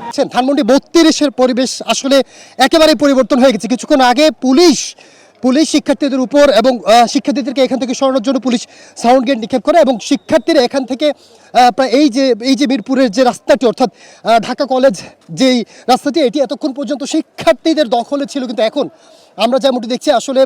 দেখছেন ধানমন্ডি বত্রিশের পরিবেশ আসলে একেবারে পরিবর্তন হয়ে গেছে। কিছুক্ষণ আগে পুলিশ পুলিশ শিক্ষার্থীদের উপর এবং শিক্ষার্থীদেরকে এখান থেকে সরানোর জন্য পুলিশ সাউন্ড গেট নিক্ষেপ করে এবং শিক্ষার্থীরা এখান থেকে প্রায় এই যে এই যে মিরপুরের যে রাস্তাটি, অর্থাৎ ঢাকা কলেজ যেই রাস্তাটি, এটি এতক্ষণ পর্যন্ত শিক্ষার্থীদের দখলে ছিল। কিন্তু এখন আমরা যেমনটি দেখছি, আসলে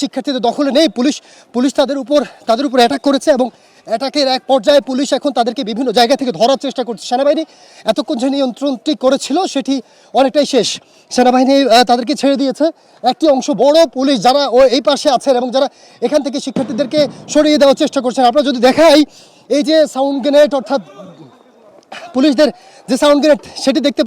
শিক্ষার্থীদের দখলে নেই। পুলিশ পুলিশ তাদের উপর তাদের উপর অ্যাটাক করেছে এবং অ্যাটাকের এক পর্যায়ে পুলিশ এখন তাদেরকে বিভিন্ন জায়গা থেকে ধরার চেষ্টা করছে। সেনাবাহিনী এতক্ষণ যে নিয়ন্ত্রণটি করেছিল সেটি অনেকটাই শেষ। সেনাবাহিনী তাদেরকে ছেড়ে দিয়েছে। একটি অংশ বড় পুলিশ যারা ও এই পাশে আছেন এবং যারা এখান থেকে শিক্ষার্থীদেরকে সরিয়ে দেওয়ার চেষ্টা করছেন। আপনারা যদি দেখাই, এই যে সাউন্ড গ্রেনেড অর্থাৎ পুলিশদের যে সাউন্ড গ্রেড সেটি দেখতে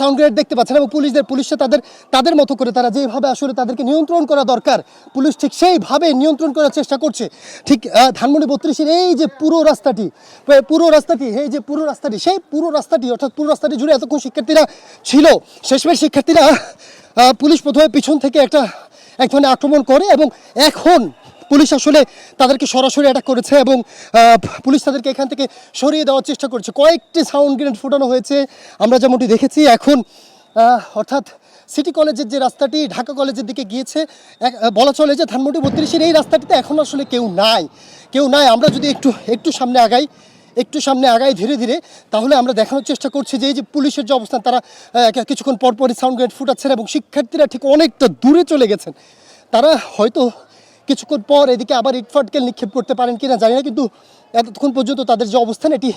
সাউন্ড গ্রেড দেখতে পাচ্ছেন এবং পুলিশদের পুলিশে তাদের তাদের মতো করে তারা যেভাবে আসলে তাদেরকে নিয়ন্ত্রণ করা দরকার, পুলিশ ঠিক সেইভাবে নিয়ন্ত্রণ করার চেষ্টা করছে। ঠিক ধানমন্ডি বত্রিশের এই যে পুরো রাস্তাটি পুরো রাস্তাটি, এই যে পুরো রাস্তাটি, সেই পুরো রাস্তাটি, অর্থাৎ পুরো রাস্তাটি জুড়ে এতক্ষণ শিক্ষার্থীরা ছিল, শেষমেশ শিক্ষার্থীরা পুলিশ প্রথমে পিছন থেকে একটা, এক ধরনের আক্রমণ করে এবং এখন পুলিশ আসলে তাদেরকে সরাসরি অ্যাটাক করেছে এবং পুলিশ তাদেরকে এখান থেকে সরিয়ে দেওয়ার চেষ্টা করেছে। কয়েকটি সাউন্ড গ্রেনেড ফোটানো হয়েছে, আমরা যেমনটি দেখেছি, এখন অর্থাৎ সিটি কলেজের যে রাস্তাটি, ঢাকা কলেজের দিকে গিয়েছে বলা চলে যে ধানমন্ডি বত্রিশের এই রাস্তাটিতে এখন আসলে কেউ নাই। কেউ নাই, আমরা যদি একটু একটু সামনে আগাই, একটু সামনে আগাই ধীরে ধীরে, তাহলে আমরা দেখানোর চেষ্টা করছি যে এই যে পুলিশের যে অবস্থান, তারা কিছুক্ষণ পরপরই সাউন্ড গ্রেড ফুটাচ্ছেন এবং শিক্ষার্থীরা ঠিক অনেকটা দূরে চলে গেছেন। তারা হয়তো কিছুক্ষণ পর এদিকে আবার ইটফাটকেল নিক্ষেপ করতে পারেন কিনা জানি না, কিন্তু এতক্ষণ পর্যন্ত তাদের যে অবস্থান, এটি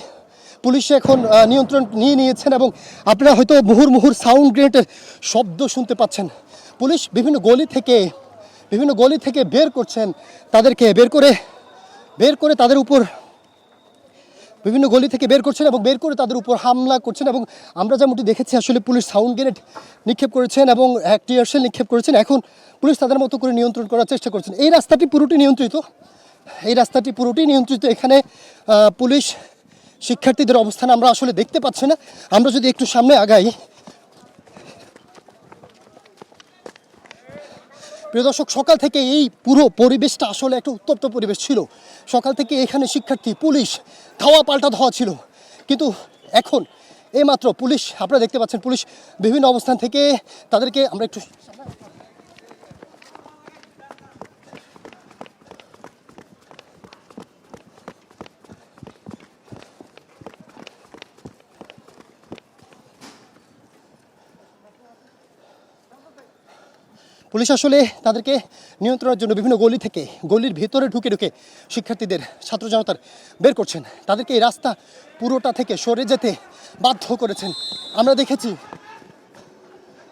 পুলিশে এখন নিয়ন্ত্রণ নিয়ে নিয়েছেন এবং আপনারা হয়তো মুহুর মুহুর সাউন্ড গ্রেনেটের শব্দ শুনতে পাচ্ছেন। পুলিশ বিভিন্ন গলি থেকে, বিভিন্ন গলি থেকে বের করছেন তাদেরকে, বের করে বের করে তাদের উপর বিভিন্ন গলি থেকে বের করছেন এবং বের করে তাদের উপর হামলা করছেন এবং আমরা যেমনটি দেখেছি, আসলে পুলিশ সাউন্ড গ্রেনেড নিক্ষেপ করেছেন এবং এক টিয়ারশেল নিক্ষেপ করেছেন। এখন পুলিশ তাদের মতো করে নিয়ন্ত্রণ করার চেষ্টা করছেন। এই রাস্তাটি পুরোটি নিয়ন্ত্রিত। এই রাস্তাটি পুরোটি নিয়ন্ত্রিত। এখানে পুলিশ শিক্ষার্থীদের অবস্থান আমরা আসলে দেখতে পাচ্ছি না। আমরা যদি একটু সামনে আগাই প্রিয় দর্শক, সকাল থেকে এই পুরো পরিবেশটা আসলে একটা উত্তপ্ত পরিবেশ ছিল। সকাল থেকে এখানে শিক্ষার্থী, পুলিশ ধাওয়া পাল্টা ধাওয়া ছিল। কিন্তু এখন এইমাত্র পুলিশ, আপনারা দেখতে পাচ্ছেন পুলিশ বিভিন্ন অবস্থান থেকে তাদেরকে আমরা একটু পুলিশ আসলে তাদেরকে নিয়ন্ত্রণের জন্য বিভিন্ন গলি থেকে, গলির ভিতরে ঢুকে ঢুকে শিক্ষার্থীদের, ছাত্র জনতার বের করছেন। তাদেরকে এই রাস্তা পুরোটা থেকে সরে যেতে বাধ্য করেছেন। আমরা দেখেছি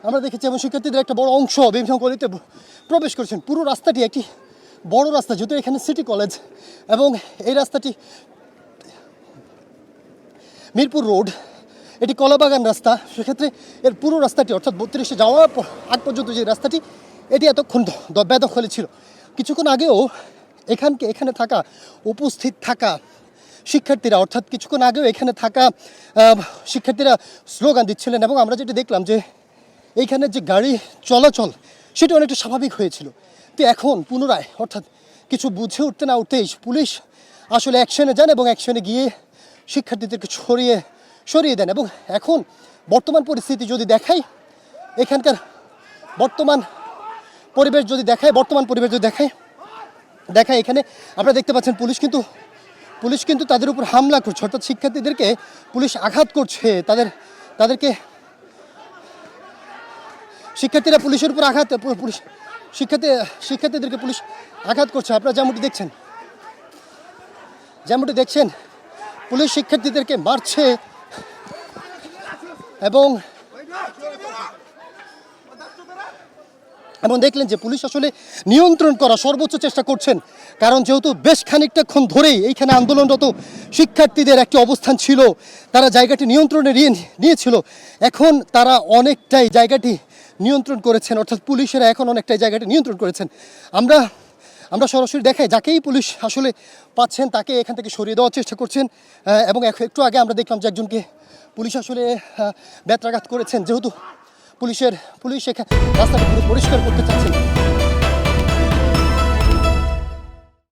আমরা দেখেছি এবং শিক্ষার্থীদের একটা বড় অংশ বিভিন্ন গলিতে প্রবেশ করেছেন। পুরো রাস্তাটি একটি বড় রাস্তা, যেহেতু এখানে সিটি কলেজ এবং এই রাস্তাটি মিরপুর রোড। এটি কলাবাগান রাস্তা। সেক্ষেত্রে এর পুরো রাস্তাটি, অর্থাৎ বত্রিশে যাওয়ার পর- আগ পর্যন্ত যে রাস্তাটি, এটি এতক্ষণ বেদখলে ছিল। কিছুক্ষণ আগেও এখানকে, এখানে থাকা, উপস্থিত থাকা শিক্ষার্থীরা, অর্থাৎ কিছুক্ষণ আগেও এখানে থাকা শিক্ষার্থীরা স্লোগান দিচ্ছিলেন এবং আমরা যেটা দেখলাম যে এইখানে যে গাড়ি চলাচল, সেটা অনেকটা স্বাভাবিক হয়েছিল। তো এখন পুনরায়, অর্থাৎ কিছু বুঝে উঠতে না উঠতেই পুলিশ আসলে অ্যাকশনে যান এবং অ্যাকশনে গিয়ে শিক্ষার্থীদেরকে ছড়িয়ে সরিয়ে দেন। এবং এখন বর্তমান পরিস্থিতি যদি দেখাই, এখানকার বর্তমান পরিবেশ যদি দেখায় বর্তমান পরিবেশ যদি দেখায় দেখায় এখানে, আপনারা দেখতে পাচ্ছেন পুলিশ কিন্তু পুলিশ কিন্তু তাদের উপর হামলা করছে। অর্থাৎ শিক্ষার্থীদেরকে পুলিশ আঘাত করছে। তাদের, তাদেরকে শিক্ষার্থীরা পুলিশের উপর আঘাত, পুলিশ শিক্ষার্থী, শিক্ষার্থীদেরকে পুলিশ আঘাত করছে। আপনারা যেমনটি দেখছেন যেমনটি দেখছেন, পুলিশ শিক্ষার্থীদেরকে মারছে। এবং এবং দেখলেন যে পুলিশ আসলে নিয়ন্ত্রণ করা সর্বোচ্চ চেষ্টা করছেন। কারণ যেহেতু বেশ খানিকটাক্ষণ ধরেই এইখানে আন্দোলনরত শিক্ষার্থীদের একটি অবস্থান ছিল, তারা জায়গাটি নিয়ন্ত্রণে নিয়ে নিয়েছিল, এখন তারা অনেকটাই জায়গাটি নিয়ন্ত্রণ করেছেন। অর্থাৎ পুলিশেরা এখন অনেকটাই জায়গাটি নিয়ন্ত্রণ করেছেন। আমরা আমরা সরাসরি দেখাই যাকেই পুলিশ আসলে পাচ্ছেন, তাকে এখান থেকে সরিয়ে দেওয়ার চেষ্টা করছেন এবং এক- একটু আগে আমরা দেখলাম যে একজনকে পুলিশ আসলে ব্যত্রাঘাত করেছেন। যেহেতু পুলিশের পুলিশ এখানে রাস্তাটা পুরো পরিষ্কার করতে চাচ্ছেন।